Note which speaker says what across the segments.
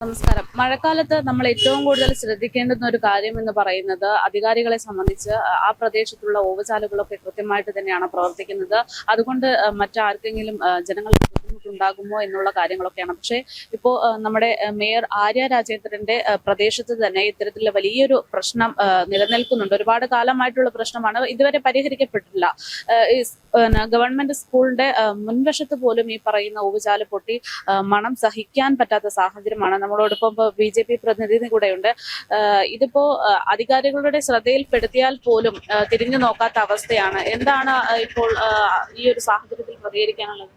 Speaker 1: നമസ്കാരം. മഴക്കാലത്ത് നമ്മൾ ഏറ്റവും കൂടുതൽ ശ്രദ്ധിക്കേണ്ടുന്ന ഒരു കാര്യം എന്ന് പറയുന്നത് അധികാരികളെ സംബന്ധിച്ച് ആ പ്രദേശത്തുള്ള ഓവചാലുകളൊക്കെ കൃത്യമായിട്ട് തന്നെയാണ് പ്രവർത്തിക്കുന്നത്. അതുകൊണ്ട് മറ്റാർക്കെങ്കിലും ആ, ബുദ്ധിമുട്ടുണ്ടാകുമോ എന്നുള്ള കാര്യങ്ങളൊക്കെയാണ്. പക്ഷേ ഇപ്പോ നമ്മുടെ മേയർ ആര്യ രാജേന്ദ്രന്റെ പ്രദേശത്ത് തന്നെ ഇത്തരത്തിലുള്ള വലിയൊരു പ്രശ്നം നിലനിൽക്കുന്നുണ്ട്. ഒരുപാട് കാലമായിട്ടുള്ള പ്രശ്നമാണ്. ഇതുവരെ പരിഹരിക്കപ്പെട്ടിട്ടില്ല. ഗവൺമെന്റ് സ്കൂളിന്റെ മുൻവശത്ത് പോലും ഈ പറയുന്ന ഊവുചാൽ പൊട്ടി മണം സഹിക്കാൻ പറ്റാത്ത സാഹചര്യമാണ്. നമ്മളോടൊപ്പം ബി ജെ പി പ്രതിനിധി കൂടെയുണ്ട്. ഇതിപ്പോ അധികാരികളുടെ ശ്രദ്ധയിൽപ്പെടുത്തിയാൽ പോലും തിരിഞ്ഞു നോക്കാത്ത അവസ്ഥയാണ്. എന്താണ് ഇപ്പോൾ ഈ ഒരു സാഹചര്യത്തിൽ പ്രതികരിക്കാനുള്ളത്?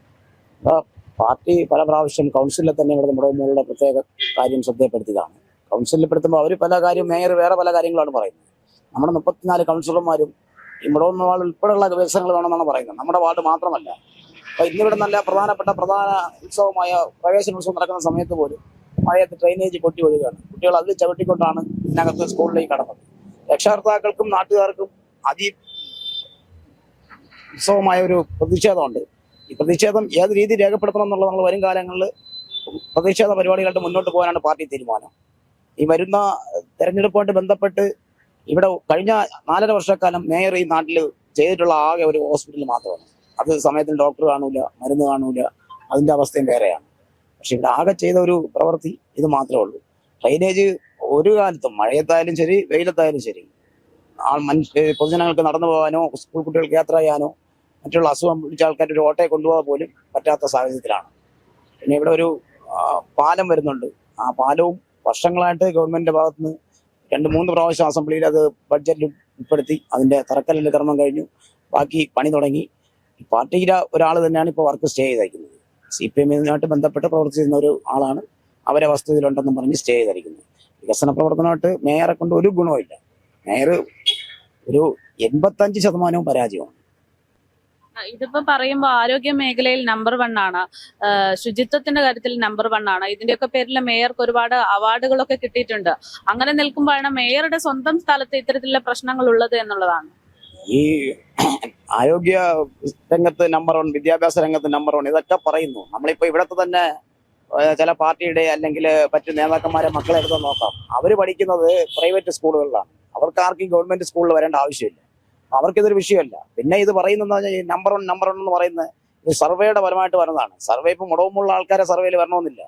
Speaker 2: പാർട്ടി പല പ്രാവശ്യം കൗൺസിലിൽ തന്നെ ഇവിടെ നമ്മുടെ മുകളിലുള്ള പ്രത്യേക കാര്യം ശ്രദ്ധയപ്പെടുത്തിയതാണ്. കൗൺസിലിൽ പെടുത്തുമ്പോൾ അവർ പല കാര്യം മേയർ വേറെ പല കാര്യങ്ങളാണ് പറയുന്നത്. നമ്മുടെ മുപ്പത്തിനാല് കൗൺസിലർമാരും ഈ ഒന്ന് വാർഡ് ഉൾപ്പെടെയുള്ള വികസനങ്ങൾ വേണമെന്നാണ് പറയുന്നത്. നമ്മുടെ വാർഡ് മാത്രമല്ല. അപ്പൊ ഇന്നിവിടെ നല്ല പ്രധാനപ്പെട്ട പ്രധാന ഉത്സവമായ പ്രവേശന ഉത്സവം നടക്കുന്ന സമയത്ത് പോലും മഴയത്ത് ഡ്രെയിനേജ് പൊട്ടി ഒഴുകുകയാണ്. കുട്ടികൾ അതിൽ ചവിട്ടിക്കൊണ്ടാണ് ഇതിനകത്ത് സ്കൂളിലേക്ക് കടന്നത്. രക്ഷകർത്താക്കൾക്കും നാട്ടുകാർക്കും അതി ഉത്സവമായ ഒരു പ്രതിഷേധമുണ്ട്. ഈ പ്രതിഷേധം ഏത് രീതിയിൽ രേഖപ്പെടുത്തണം എന്നുള്ളത് നമ്മൾ വരും കാലങ്ങളിൽ പ്രതിഷേധ പരിപാടികളായിട്ട് മുന്നോട്ട് പോകാനാണ് പാർട്ടി തീരുമാനം. ഈ വരുന്ന തെരഞ്ഞെടുപ്പുമായിട്ട് ബന്ധപ്പെട്ട് ഇവിടെ കഴിഞ്ഞ നാലര വർഷക്കാലം മേയർ ഈ നാട്ടിൽ ചെയ്തിട്ടുള്ള ആകെ ഒരു ഹോസ്പിറ്റൽ മാത്രമാണ്. അത് സമയത്തിന് ഡോക്ടർ കാണൂല മരുന്ന് കാണൂല അതിന്റെ അവസ്ഥയും വേറെയാണ്. പക്ഷെ ഇവിടെ ആകെ ചെയ്ത ഒരു പ്രവൃത്തി ഇത് മാത്രമേ ഉള്ളൂ. ഡ്രൈനേജ് ഒരു കാലത്തും മഴയത്തായാലും ശരി വെയിലത്തായാലും ശരി. ആ മനുഷ്യ പൊതുജനങ്ങൾക്ക് നടന്നു പോകാനോ സ്കൂൾ കുട്ടികൾക്ക് യാത്ര ചെയ്യാനോ മറ്റുള്ള അസുഖം പിടിച്ച ആൾക്കാർ ഒരു ഓട്ടയെ കൊണ്ടുപോകാൻ പോലും പറ്റാത്ത സാഹചര്യത്തിലാണ്. പിന്നെ ഇവിടെ ഒരു പാലം വരുന്നുണ്ട്. ആ പാലവും വർഷങ്ങളായിട്ട് ഗവൺമെന്റിന്റെ ഭാഗത്ത് നിന്ന് രണ്ട് മൂന്ന് പ്രാവശ്യം അസംബ്ലിയിൽ അത് ബഡ്ജറ്റിൽ ഉൾപ്പെടുത്തി അതിന്റെ തറക്കല്ലിന്റെ കർമ്മം കഴിഞ്ഞു. ബാക്കി പണി തുടങ്ങി. പാർട്ടിയിലെ ഒരാൾ തന്നെയാണ് ഇപ്പോൾ വർക്ക് സ്റ്റേ ചെയ്തയക്കുന്നത് സി പി എമ്മിനുമായിട്ട് ബന്ധപ്പെട്ട് പ്രവർത്തിച്ചിരുന്ന ഒരു ആളാണ് അവരെ വസ്തുതയിലുണ്ടെന്നും പറഞ്ഞ് സ്റ്റേ ചെയ്തിരിക്കുന്നത്. വികസന പ്രവർത്തനമായിട്ട് മേയറെ കൊണ്ട് ഒരു ഗുണവുമില്ല. മേയർ ഒരു എൺപത്തഞ്ച് ശതമാനവും പരാജയമാണ്.
Speaker 1: ഇതിപ്പോ പറയുമ്പോൾ ആരോഗ്യ മേഖലയിൽ നമ്പർ വൺ ആണ്. ശുചിത്വത്തിന്റെ കാര്യത്തിൽ നമ്പർ വൺ ആണ്. ഇതിന്റെയൊക്കെ പേരിൽ മേയർക്ക് ഒരുപാട് അവാർഡുകളൊക്കെ കിട്ടിയിട്ടുണ്ട്. അങ്ങനെ നിൽക്കുമ്പോഴാണ് മേയറുടെ സ്വന്തം സ്ഥലത്ത് ഇത്തരത്തിലുള്ള പ്രശ്നങ്ങൾ ഉള്ളത് എന്നുള്ളതാണ്.
Speaker 2: ഈ ആരോഗ്യ രംഗത്ത് നമ്പർ വൺ വിദ്യാഭ്യാസ രംഗത്ത് നമ്പർ വൺ ഇതൊക്കെ പറയുന്നു. നമ്മളിപ്പോ ഇവിടത്തെ തന്നെ ചില പാർട്ടിയുടെ അല്ലെങ്കിൽ മറ്റു നേതാക്കന്മാരെ മക്കളെ എടുത്ത് നോക്കാം. അവർ പഠിക്കുന്നത് പ്രൈവറ്റ് സ്കൂളുകളിലാണ് അവർക്കാർക്കും ഗവൺമെന്റ് സ്കൂളിൽ വരേണ്ട ആവശ്യമില്ല. അവർക്കിതൊരു വിഷയമല്ല. പിന്നെ ഇത് പറയുന്നത് പറഞ്ഞാൽ ഈ നമ്പർ വൺ നമ്പർ വൺ എന്ന് പറയുന്നത് ഇത് സർവേയുടെ പരമായിട്ട് വരുന്നതാണ്. സർവേ ഇപ്പം മുടവുമുള്ള ആൾക്കാരെ സർവേയിൽ വരണമെന്നില്ല.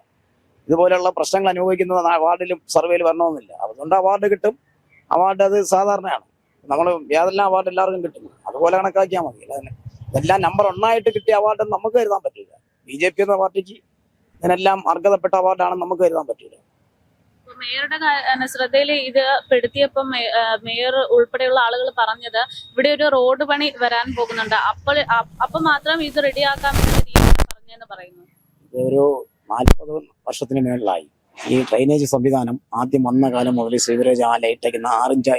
Speaker 2: ഇതുപോലെയുള്ള പ്രശ്നങ്ങൾ അനുഭവിക്കുന്നത് അവാർഡിലും സർവേയിൽ വരണമെന്നില്ല. അതുകൊണ്ട് അവാർഡ് കിട്ടും. അവാർഡ് അത് സാധാരണയാണ്. നമ്മൾ ഏതെല്ലാം അവാർഡ് എല്ലാവർക്കും കിട്ടും. അതുപോലെ കണക്കാക്കിയാൽ മതി. ഇതെല്ലാം നമ്പർ ഒന്നായിട്ട് കിട്ടിയ അവാർഡ് നമുക്ക് കരുതാൻ പറ്റില്ല. ബി ജെ പി എന്ന പാർട്ടിക്ക് ഇതിനെല്ലാം അർഹതപ്പെട്ട അവാർഡാണെന്ന് നമുക്ക് കരുതാൻ പറ്റില്ല.
Speaker 1: മേയറുടെ ശ്രദ്ധയിൽ ഇത് പെടുത്തിയപ്പോൾ മേയർ ഉൾപ്പെടെയുള്ള ആളുകൾ പറഞ്ഞത് ഇവിടെ ഒരു റോഡ് പണി വരാൻ പോകുന്നുണ്ട്. അപ്പോൾ അപ്പൊ മാത്രം ഇത് റെഡിയാക്കാൻ പറഞ്ഞെന്ന് പറയുന്നു.
Speaker 2: ഒരു നാൽപ്പത് വർഷത്തിന് മേളിലായി. ഈ ഡ്രൈനേജ് സംവിധാനം ആദ്യം വന്ന കാലം മുതൽ സീവറേജ് ആ ലൈറ്റേക്കുന്ന ആറിഞ്ച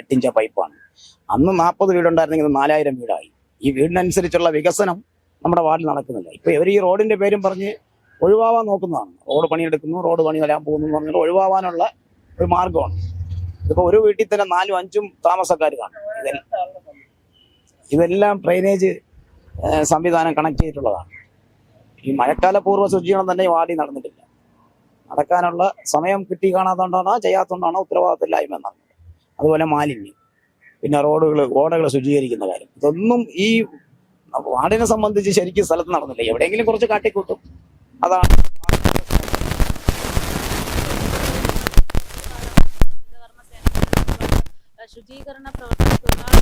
Speaker 2: എട്ടിഞ്ച പൈപ്പാണ്. അന്ന് നാൽപ്പത് വീടുണ്ടായിരുന്നെങ്കിൽ നാലായിരം വീടായി. ഈ വീടിനനുസരിച്ചുള്ള വികസനം നമ്മുടെ വാർഡിൽ നടക്കുന്നില്ല ഇപ്പൊ ഇവർ ഈ റോഡിന്റെ പേരും പറഞ്ഞ് ഒഴിവാവാൻ നോക്കുന്നതാണ്. റോഡ് പണിയെടുക്കുന്നു റോഡ് പണി വരാൻ പോകുന്നു പറഞ്ഞിട്ട് ഒഴിവാവാനുള്ള ഒരു മാർഗമാണ് ഇതിപ്പോ ഒരു വീട്ടിൽ തന്നെ നാലും അഞ്ചും താമസക്കാർ കാണും ഇതെല്ലാം ഇതെല്ലാം ഡ്രൈനേജ് സംവിധാനം കണക്ട് ചെയ്തിട്ടുള്ളതാണ്. ഈ മഴക്കാല പൂർവ ശുചീകരണം തന്നെ വാടി നടന്നിട്ടില്ല. നടക്കാനുള്ള സമയം കിട്ടി കാണാത്തോണ്ടാണോ ചെയ്യാത്തോണ്ടാണോ ഉത്തരവാദിത്തമില്ലായ്മ എന്നാണ്. അതുപോലെ മാലിന്യം. പിന്നെ റോഡുകൾ ഓടകൾ ശുചീകരിക്കുന്ന കാര്യം. ഇതൊന്നും ഈ വാർഡിനെ സംബന്ധിച്ച് ശരിക്കും സ്ഥലത്ത് നടന്നില്ല. എവിടെയെങ്കിലും കുറച്ച് കാട്ടിക്കൂട്ടും. അതാണ്.
Speaker 1: ശുചീകരണ പ്രവർത്തനത്തിലാണ്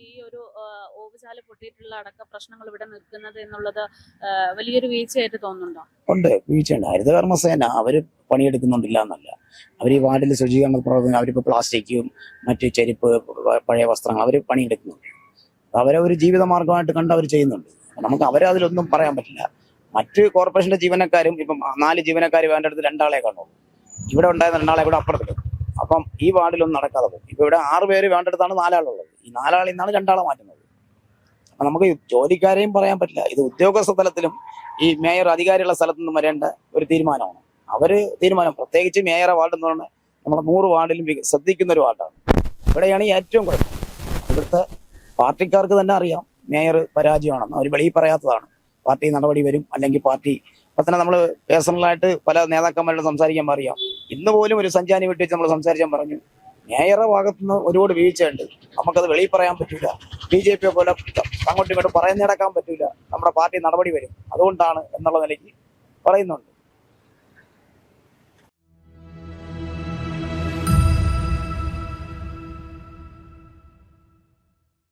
Speaker 1: ഈ- ഒരു ഓവുചാൽ പൊട്ടിയിട്ടുള്ള അടക്ക പ്രശ്നങ്ങൾ ഇവിടെ നിൽക്കുന്നത് എന്നുള്ളത് വലിയൊരു വീഴ്ചയായിട്ട് തോന്നുന്നുണ്ടോ?
Speaker 2: ഉണ്ട്. വീഴ്ചയുണ്ട്. ഹരിതകർമ്മസേന അവർ പണിയെടുക്കുന്നുണ്ടില്ല എന്നല്ല അവർ ഈ വാർഡിൽ ശുചീകരണ പ്രവർത്തനം അവരിപ്പോൾ പ്ലാസ്റ്റിക്കും മറ്റ് ചെരുപ്പ് പഴയ വസ്ത്രങ്ങൾ അവർ പണിയെടുക്കുന്നുണ്ട്. അവരെ ഒരു ജീവിത മാർഗമായിട്ട് കണ്ട് അവർ ചെയ്യുന്നുണ്ട്. നമുക്ക് അവരെ അതിലൊന്നും പറയാൻ പറ്റില്ല. മറ്റ് കോർപ്പറേഷന്റെ ജീവനക്കാരും ഇപ്പം നാല് ജീവനക്കാർ വേണ്ട അടുത്ത് രണ്ടാളെ കാണുള്ളൂ. ഇവിടെ ഉണ്ടായിരുന്ന രണ്ടാളെ കൂടെ അപ്പുറത്തെടുക്കും അപ്പം ഈ വാർഡിലൊന്നും നടക്കാതെ പോകും. ഇപ്പൊ ഇവിടെ ആറ് പേര് വേണ്ടടുത്താണ് നാലാളുള്ളത്. ഈ നാലാളിൽ നിന്നാണ് രണ്ടാളെ മാറ്റുന്നത്. അപ്പൊ നമുക്ക് ജോലിക്കാരെയും പറയാൻ പറ്റില്ല. ഇത് ഉദ്യോഗസ്ഥ തലത്തിലും ഈ മേയർ അധികാരിയുള്ള സ്ഥലത്തു നിന്നും വരേണ്ട ഒരു തീരുമാനമാണ്. അവർ തീരുമാനം. പ്രത്യേകിച്ച് മേയറെ വാർഡ് എന്ന് പറഞ്ഞാൽ നമ്മുടെ നൂറ് വാർഡിലും ശ്രദ്ധിക്കുന്ന ഒരു വാർഡാണ്. ഇവിടെയാണ് ഏറ്റവും കുഴപ്പം ഇവിടുത്തെ പാർട്ടിക്കാർക്ക് തന്നെ അറിയാം. മേയർ പരാജയമാണെന്ന് അവർ വെളിയിൽ പറയാത്തതാണ്. പാർട്ടി നടപടി വരും അല്ലെങ്കിൽ പാർട്ടി അപ്പൊ തന്നെ നമ്മൾ പേഴ്സണലായിട്ട് പല നേതാക്കന്മാരോട് സംസാരിക്കാൻ പറയാം. ഇന്ന് പോലും ഒരു സഞ്ചാരി വെട്ടി വെച്ച് നമ്മൾ സംസാരിക്കാൻ പറഞ്ഞു. മേയറെ ഭാഗത്തുനിന്ന് ഒരുപാട് വീഴ്ചയുണ്ട്. നമുക്കത് വെളിയിൽ പറയാൻ പറ്റില്ല ബി ജെ പിയെ പോലെ അങ്ങോട്ടും ഇങ്ങോട്ടും പറയുന്നിടക്കാൻ പറ്റൂല. നമ്മുടെ പാർട്ടി നടപടി വരും. അതുകൊണ്ടാണ് എന്നുള്ള നിലയ്ക്ക് പറയുന്നുണ്ട്.